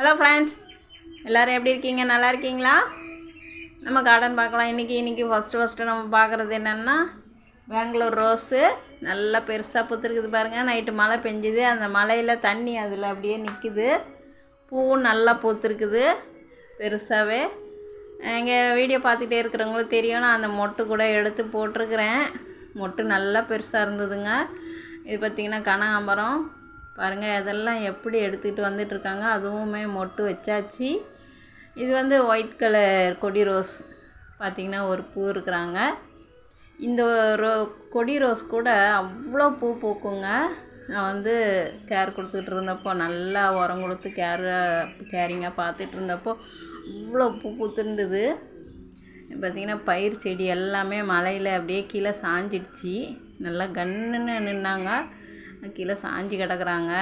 Hello friends எல்லோரும் எப்படி இருக்கீங்க? நல்லா இருக்கீங்களா? நம்ம கார்டன் பார்க்கலாம். இன்றைக்கி இன்றைக்கி ஃபஸ்ட்டு ஃபஸ்ட்டு நம்ம பார்க்குறது என்னென்னா பெங்களூர் ரோஸு நல்லா பெருசாக பூத்துருக்குது பாருங்கள் நைட்டு மழை பெஞ்சுது. அந்த மழையில் தண்ணி அதில் அப்படியே நிற்குது பூவும் நல்லா பூத்துருக்குது. பெருசாகவே எங்கள் வீடியோ பார்த்துட்டே இருக்கிறவங்களுக்கு தெரியும். நான் அந்த மொட்டு கூட எடுத்து போட்டிருக்கிறேன். மொட்டு நல்லா பெருசாக இருந்ததுங்க. இது பார்த்திங்கன்னா கனகாம்பரம். பாருங்கள் அதெல்லாம் எப்படி எடுத்துக்கிட்டு வந்துட்டுருக்காங்க அதுவுமே மொட்டு வச்சாச்சு. இது வந்து ஒயிட் கலர் கொடி ரோஸ் பார்த்திங்கன்னா ஒரு பூ இருக்கிறாங்க. இந்த ரோ கொடி ரோஸ் கூட அவ்வளோ பூ பூக்குங்க. நான் வந்து கேர் கொடுத்துட்டு இருந்தப்போ நல்லா உரம் கொடுத்து கேர் கேரிங்காக பார்த்துட்டு இருந்தப்போ அவ்வளோ பூ பூத்துருந்தது. பார்த்திங்கன்னா பயிர் செடி எல்லாமே மலையில் அப்படியே கீழே சாஞ்சிடுச்சு. நல்லா கன்னுன்னு நின்னாங்க. கீழே சாஞ்சு கிடக்குறாங்க.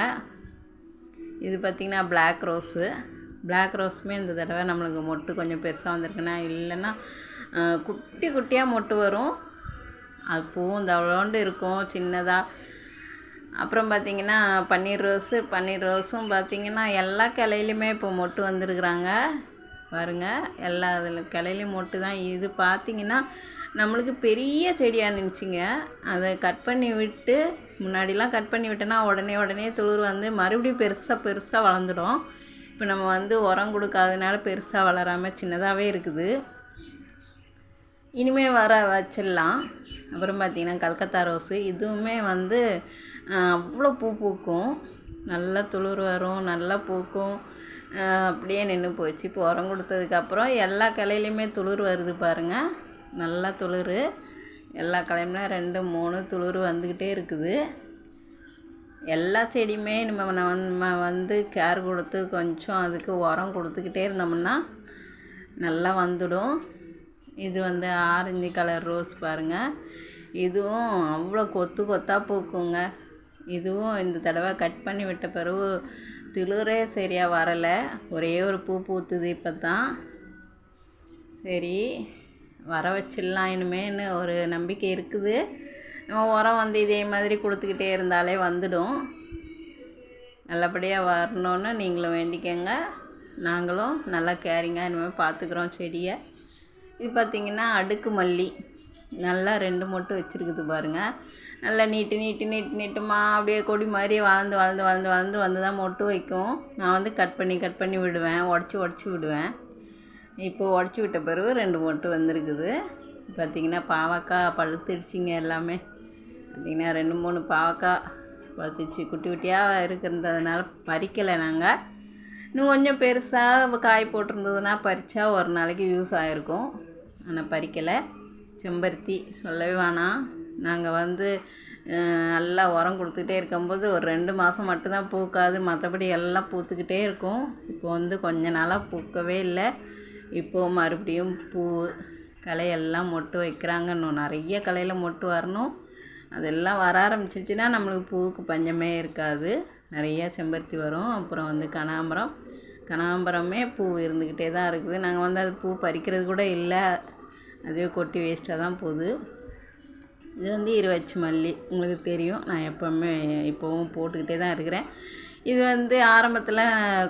இது பார்த்திங்கன்னா பிளாக் ரோஸு பிளாக் ரோஸுமே இந்த தடவை நம்மளுக்கு மொட்டு கொஞ்சம் பெருசாக வந்திருக்குன்னா இல்லைன்னா குட்டி குட்டியாக மொட்டு வரும். அது பூவும் தவளோண்டு இருக்கும் சின்னதாக அப்புறம் பார்த்திங்கன்னா பன்னீர் ரோஸு பன்னீர் ரோஸும் பார்த்திங்கன்னா எல்லா கிளையிலையுமே இப்போ மொட்டு வந்திருக்குறாங்க. பாருங்கள் எல்லா இதில் கிளையிலையும் மொட்டு தான் இது பார்த்திங்கன்னா நம்மளுக்கு பெரிய செடியாக இருந்துச்சுங்க. அதை கட் பண்ணி விட்டு முன்னாடிலாம் கட் பண்ணி விட்டோன்னா உடனே உடனே துளிர் வந்து மறுபடியும் பெருசாக பெருசாக வளர்ந்துடும். இப்போ நம்ம வந்து உரம் கொடுக்காதனால பெருசாக வளராமல் சின்னதாகவே இருக்குது. இனிமே வர வச்சிடலாம். அப்புறம் பார்த்திங்கன்னா கல்கத்தா ரோஸு. இதுவுமே வந்து அவ்வளோ பூ பூக்கும். நல்லா துளிர் வரும் நல்லா பூக்கும். அப்படியே நின்று போச்சு. இப்போ உரம் கொடுத்ததுக்கப்புறம் எல்லா கிளையிலையுமே துளிர் வருது பாருங்கள் நல்லா துளிர். எல்லா கிளையுமே ரெண்டு மூணு துளிர் வந்துக்கிட்டே இருக்குது. எல்லா செடியுமே நம்ம நம்ம நம்ம வந்து கேர் கொடுத்து கொஞ்சம் அதுக்கு உரம் கொடுத்துக்கிட்டே இருந்தோம்னா நல்லா வந்துடும். இது வந்து ஆரஞ்சு கலர் ரோஸ் பாருங்கள் இதுவும் அவ்வளோ கொத்து கொத்தாக பூக்குங்க. இதுவும் இந்த தடவை கட் பண்ணி விட்ட பிறகு துளிரே சரியாக வரலை. ஒரே ஒரு பூ பூத்துது இப்போ தான் சரி. வர வச்சிடலாம் இனிமேன்னு ஒரு நம்பிக்கை இருக்குது. நம்ம உரம் வந்து இதே மாதிரி கொடுத்துக்கிட்டே இருந்தாலே வந்துடும். நல்லபடியாக வரணுன்னு நீங்களும் வேண்டிக்கங்க. நாங்களும் நல்லா கேரிங்காக இனிமேல் பார்த்துக்குறோம் செடியை. இது பார்த்திங்கன்னா அடுக்கு மல்லி. நல்லா ரெண்டு மொட்டு வச்சுருக்குது பாருங்கள் நல்லா நீட்டு நீட்டு நீட்டு நீட்டுமா அப்படியே கொடி மாதிரி வளர்ந்து வளர்ந்து வளர்ந்து வளர்ந்து வந்து தான் மொட்டு வைக்கும். நான் வந்து கட் பண்ணி கட் பண்ணி விடுவேன் உடச்சி உடச்சி விடுவேன். இப்போது உடச்சி விட்ட பிறகு ரெண்டு மொட்டு வந்திருக்குது. பார்த்திங்கன்னா பாவக்காய் பழுத்துடுச்சிங்க எல்லாமே. பார்த்திங்கன்னா ரெண்டு மூணு பாவக்காய் பழுத்துச்சு குட்டி குட்டியாக இருக்கிறதுனால பறிக்கலை நாங்கள் இன்னும் கொஞ்சம் பெருசாக காய் போட்டிருந்ததுன்னா பறித்தா ஒரு நாளைக்கு யூஸ் ஆகிருக்கும் ஆனால் பறிக்கலை. செம்பருத்தி சொல்லவே வேணாம். நாங்கள் வந்து நல்லா உரம் கொடுத்துக்கிட்டே இருக்கும்போது ஒரு ரெண்டு மாதம் மட்டும்தான் பூக்காது. மற்றபடி எல்லாம் பூத்துக்கிட்டே இருக்கும். இப்போ வந்து கொஞ்ச நாளாக பூக்கவே இல்லை. இப்போது மறுபடியும் பூ களையெல்லாம் மொட்டு வைக்கிறாங்க இன்னும் நிறைய களையில் மொட்டு வரணும். அதெல்லாம் வர ஆரம்பிச்சிச்சுன்னா நம்மளுக்கு பூவுக்கு பஞ்சமே இருக்காது. நிறைய செம்பருத்தி வரும். அப்புறம் வந்து கனகாம்பரம் கனகாம்பரமே பூ இருந்துக்கிட்டே தான் இருக்குது. நாங்கள் வந்து அது பூ பறிக்கிறது கூட இல்லை. அதுவே கொட்டி வேஸ்ட்டாக தான் போகுது. இது வந்து இருவச்சி மல்லி. உங்களுக்கு தெரியும். நான் எப்போவுமே இப்போவும் போட்டுக்கிட்டே தான் இருக்கிறேன். இது வந்து ஆரம்பத்தில்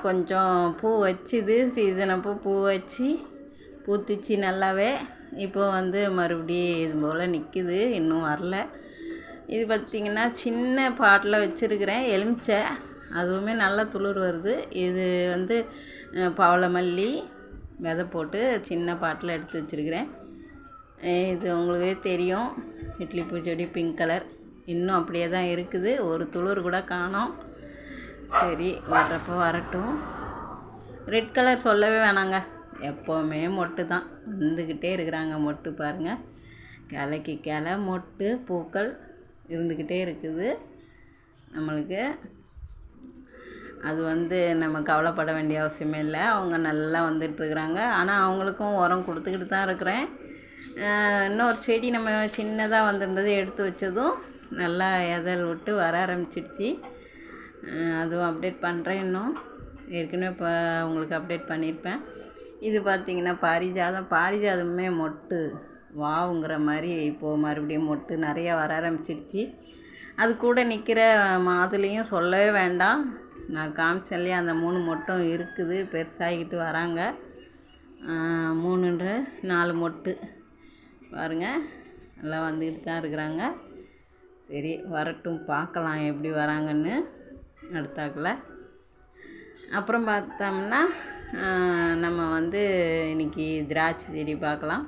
கொஞ்சம் பூ வச்சுது சீசன் அப்போ பூ வச்சு பூத்துச்சு நல்லாவே. இப்போ வந்து மறுபடியும் இது போல் நிற்கிது இன்னும் வரல. இது பார்த்திங்கன்னா சின்ன பாட்டில் வச்சுருக்கிறேன் எலுமிச்சை. அதுவுமே நல்லா துளிர் வருது. இது வந்து பவளமல்லி விதை போட்டு சின்ன பாட்டில் எடுத்து வச்சுருக்கிறேன். இது உங்களுக்கே தெரியும். இட்லி பூச்செடி பிங்க் கலர் இன்னும் அப்படியே தான் இருக்குது. ஒரு துளிர் கூட காணோம். சரி வர்றப்போ வரட்டும். ரெட் கலர் சொல்லவே வேணாங்க. எப்போவுமே மொட்டு தான். வந்துக்கிட்டே இருக்கிறாங்க மொட்டு பாருங்கள் கிளைக்கு கிளை மொட்டு பூக்கள் இருந்துக்கிட்டே இருக்குது. நம்மளுக்கு அது வந்து நம்ம கவலைப்பட வேண்டிய அவசியமே இல்லை. அவங்க நல்லா வந்துட்டுருக்குறாங்க ஆனால் அவங்களுக்கும் உரம் கொடுத்துக்கிட்டு தான் இருக்கிறேன். இன்னொரு செடி நம்ம சின்னதாக வந்திருந்தது எடுத்து வச்சதும் நல்லா எதல் விட்டு வர ஆரம்பிச்சிடுச்சு. அதுவும் அப்டேட் பண்ணுறேன் இன்னும். ஏற்கனவே இப்போ உங்களுக்கு அப்டேட் பண்ணியிருப்பேன் இது பார்த்திங்கன்னா பாரிஜாதம். பாரிஜாதமே மொட்டு. வாவுங்கிற மாதிரி இப்போது மறுபடியும் மொட்டு நிறையா வர ஆரம்பிச்சிடுச்சு அது கூட நிற்கிற மாதுளையும் சொல்லவே வேண்டாம். நான் காமிச்சேன்லையே அந்த மூணு மொட்டும் இருக்குது. பெருசாகிக்கிட்டு வராங்க. மூணுன்ற நாலு மொட்டு. பாருங்கள் நல்லா வந்துக்கிட்டு தான் இருக்கிறாங்க. சரி வரட்டும் பார்க்கலாம் எப்படி வராங்கன்னு. அடுத்தாக்கில் அப்புறம் பார்த்தோம்னா நம்ம வந்து இன்னைக்கு திராட்சை செடி பார்க்கலாம்.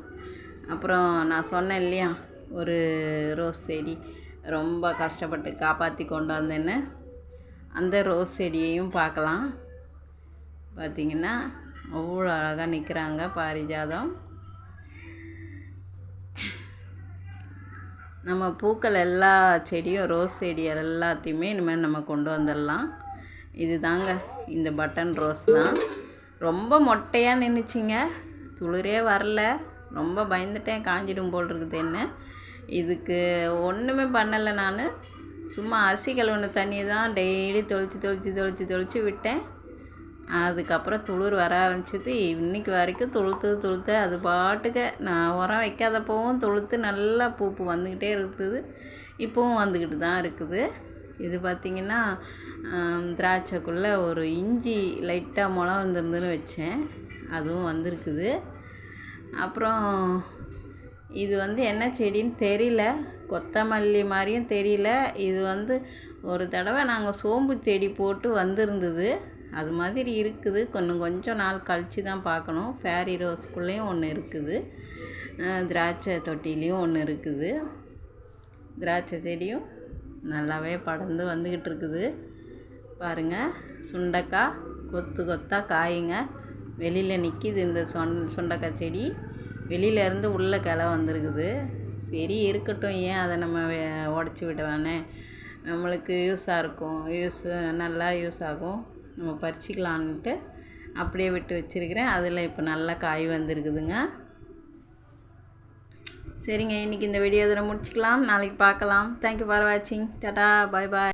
அப்புறம் நான் சொன்னேன் இல்லையா ஒரு ரோஸ் செடி ரொம்ப கஷ்டப்பட்டு காப்பாற்றி கொண்டு வந்தேன்னு. அந்த ரோஸ் செடியையும் பார்க்கலாம். பார்த்திங்கன்னா அவ்வளோ அழகாக நிற்கிறாங்க பாரிஜாதம். நம்ம பூக்கள் எல்லா செடியும் ரோஸ் செடி எல்லாத்தையுமே இனிமேல் நம்ம கொண்டு வந்துடலாம். இது தாங்க இந்த பட்டன் ரோஸ் தான். ரொம்ப மொட்டையாக நின்றுச்சிங்க துளிரே வரல. ரொம்ப பயந்துட்டேன். காஞ்சிடும் போல் இருக்குதுன்னு இதுக்கு ஒன்றுமே பண்ணலை நான். சும்மா அரிசி கழுவுன தண்ணியை தான் டெய்லி தொளிச்சு தொளிச்சு தொளிச்சு தொளிச்சு விட்டேன். அதுக்கப்புறம் துளிர் வர ஆரம்பிச்சது இன்றைக்கி வரைக்கும் துளுத்து துளுத்து அது பாட்டுக்கு நான் உரம் வைக்காதப்பவும் துளுத்து நல்லா பூப்பு வந்துக்கிட்டே இருக்குது. இப்போவும் வந்துக்கிட்டு தான் இருக்குது. இது பார்த்திங்கன்னா திராட்சைக்குள்ளே ஒரு இஞ்சி லைட்டாக முளம் வந்துருந்துன்னு வச்சேன். அதுவும் வந்திருக்குது. அப்புறம் இது வந்து என்ன செடின்னு தெரியல. கொத்தமல்லி மாதிரியும் தெரியல. இது வந்து ஒரு தடவை நாங்கள் சோம்பு செடி போட்டு வந்திருந்தது. அது மாதிரி இருக்குது. கொஞ்சம் கொஞ்சம் நாள் கழித்து தான் பார்க்கணும். ஃபேரி ரோஸ்குள்ளேயும் ஒன்று இருக்குது. திராட்சை தொட்டிலையும் ஒன்று இருக்குது. திராட்சை செடியும் நல்லாவே படர்ந்து வந்துக்கிட்டு இருக்குது. பாருங்கள் சுண்டக்காய் கொத்து கொத்தாக காயுங்க. வெளியில் நிற்கிது இந்த சொன் சுண்டக்காய் செடி. வெளியிலேருந்து உள்ளே கிளை வந்திருக்குது. சரி இருக்கட்டும். ஏன் அதை நம்ம உடச்சி விட நம்மளுக்கு யூஸாக இருக்கும். யூஸ் நல்லா யூஸ் ஆகும். நம்ம பறிச்சிக்கலான்ட்டு அப்படியே விட்டு வச்சிருக்கிறேன். அதில் இப்போ நல்லா காய் வந்துருக்குதுங்க. சரிங்க இன்றைக்கி இந்த வீடியோ இதில் முடிச்சுக்கலாம். நாளைக்கு பார்க்கலாம். தேங்க்யூ ஃபார் வாட்சிங் டாடா பாய் பாய்